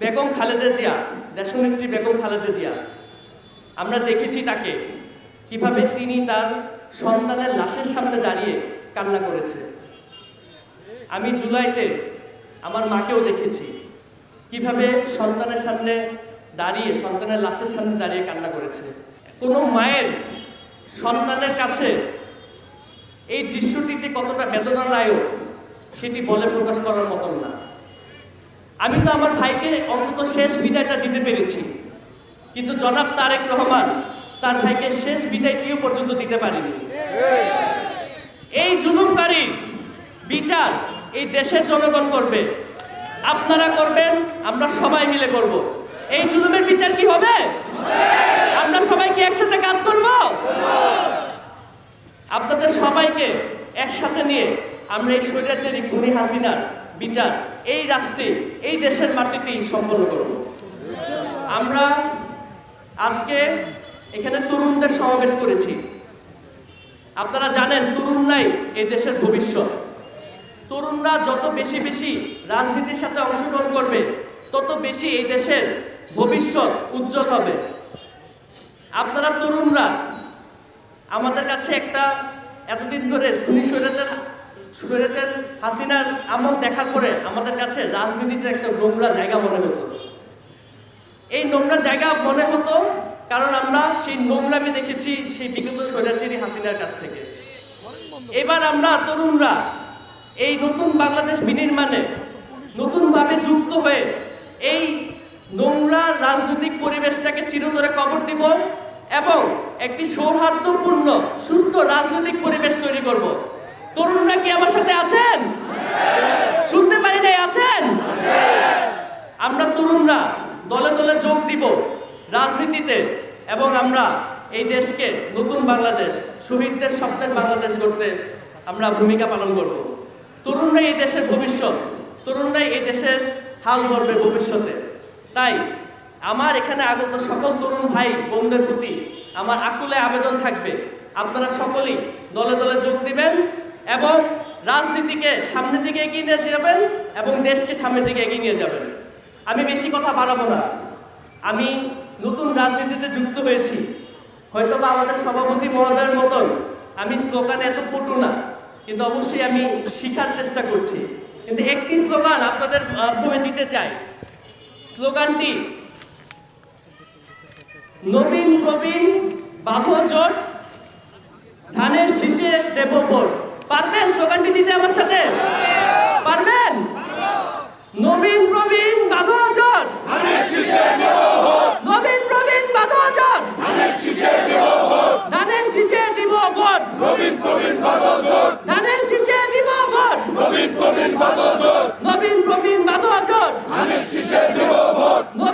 বেগম খালেদা জিয়া, দেশনেত্রী বেগম খালেদা জিয়া। আমরা দেখেছি তাকে, কীভাবে তিনি তার সন্তানের লাশের সামনে দাঁড়িয়ে কান্না করেছে। আমি জুলাইতে আমার মাকেও দেখেছি, কীভাবে সন্তানের সামনে দাঁড়িয়ে, সন্তানের লাশের সামনে দাঁড়িয়ে কান্না করেছে। কোনো মায়ের সন্তানের কাছে এই দৃশ্যটি যে কতটা বেদনাদায়ক, সেটি বলে প্রকাশ করার মতন না। আমি তো আমার ভাইকে অন্তত শেষ বিদায়টা দিতে পেরেছি। কিন্তু জনাব তারেক রহমান তার ভাইকে শেষ বিদায়টিও পর্যন্ত দিতে পারেনি। এই জুলুমকারী বিচার এই দেশের জনগণ করবে। আপনারা করবেন, আমরা সবাই মিলে করব। এই জুলুমের বিচার কি হবে? আমরা সবাই কি একসাথে কাজ করব? আপনাদের সবাইকে একসাথে নিয়ে আমরা এই স্বৈরাচারী খুনি হাসিনার বিচার এই রাষ্ট্রে, এই দেশের মাটিতেই সম্পন্ন করব আমরা আজকে এখানে তরুণদের সমাবেশ করেছি। আপনারা জানেন, তরুণরাই এই দেশের ভবিষ্যৎ। তরুণরা যত বেশি বেশি রাজনীতির সাথে অংশগ্রহণ করবে, তত বেশি এই দেশের ভবিষ্যৎ উজ্জ্বল হবে। আপনারা তরুণরা, আমাদের কাছে একটা এতদিন ধরে খুনি স্বৈরাচার স্বৈরাচার হাসিনার আমল দেখার পরে আমাদের কাছে রাজনীতিটা একটা নোংরা জায়গা মনে হতো। এই নোংরা জায়গা মনে হতো কারণ আমরা সেই নোংরামি দেখেছি সেই বিগত স্বৈরাচারী হাসিনার কাছ থেকে। এবার আমরা তরুণরা এই নতুন বাংলাদেশ বিনির্মাণে নতুনভাবে যুক্ত হয়ে এই নোংরা রাজনৈতিক পরিবেশটাকে চিরতরে কবর দিব এবং একটি সৌহার্দ্যপূর্ণ, সুস্থ রাজনৈতিক পরিবেশ তৈরি করব। তরুণরা কি আমার সাথে আছেন? শুনতে পারি নাই, আছেন? আমরা তরুণরা দলে দলে যোগ দিব রাজনীতিতে এবং আমরা এই দেশকে নতুন বাংলাদেশ, শহীদদের স্বপ্নের বাংলাদেশ করতে আমরা ভূমিকা পালন করব। তরুণরাই এই দেশের ভবিষ্যৎ, তরুণরাই এই দেশের হাল ধরবে ভবিষ্যতে। তাই আমার এখানে আগত সকল তরুণ ভাই, বোনদের প্রতি আমার আকুলে আবেদন থাকবে। আপনারা সকলেই দলে দলে যোগ দিবেন। এবং রাজনীতিকে সামনের দিকে এগিয়ে নিয়ে যাবেন এবং দেশকে সামনের দিকে এগিয়ে নিয়ে যাবেন। আমি বেশি কথা বাড়াবো না। আমি নতুন রাজনীতিতে যুক্ত হয়েছি। হয়তো বা আমাদের সভাপতি মহোদয়ের মতন আমি স্লোগানে এত পটু না, কিন্তু অবশ্যই আমি শিখার চেষ্টা করছি। কিন্তু একটি স্লোগান আপনাদের মাধ্যমে দিতে চাই। স্লোগানটি নবীন প্রবীণ বাহু স্লোগানটি দিতে আমার সাথে? পারবেন? নবীন প্রবীণ বাধা জট নবীন প্রবীণ বাধা জট ধানের শিষে দিব বোধ নবীন প্রবীণ বাধা জট ধানের শিষে দিব বোধ নবীন প্রবীণ বাধা জট নবীন প্রবীণ বাধা জট ধানের শিষে দিব বোধ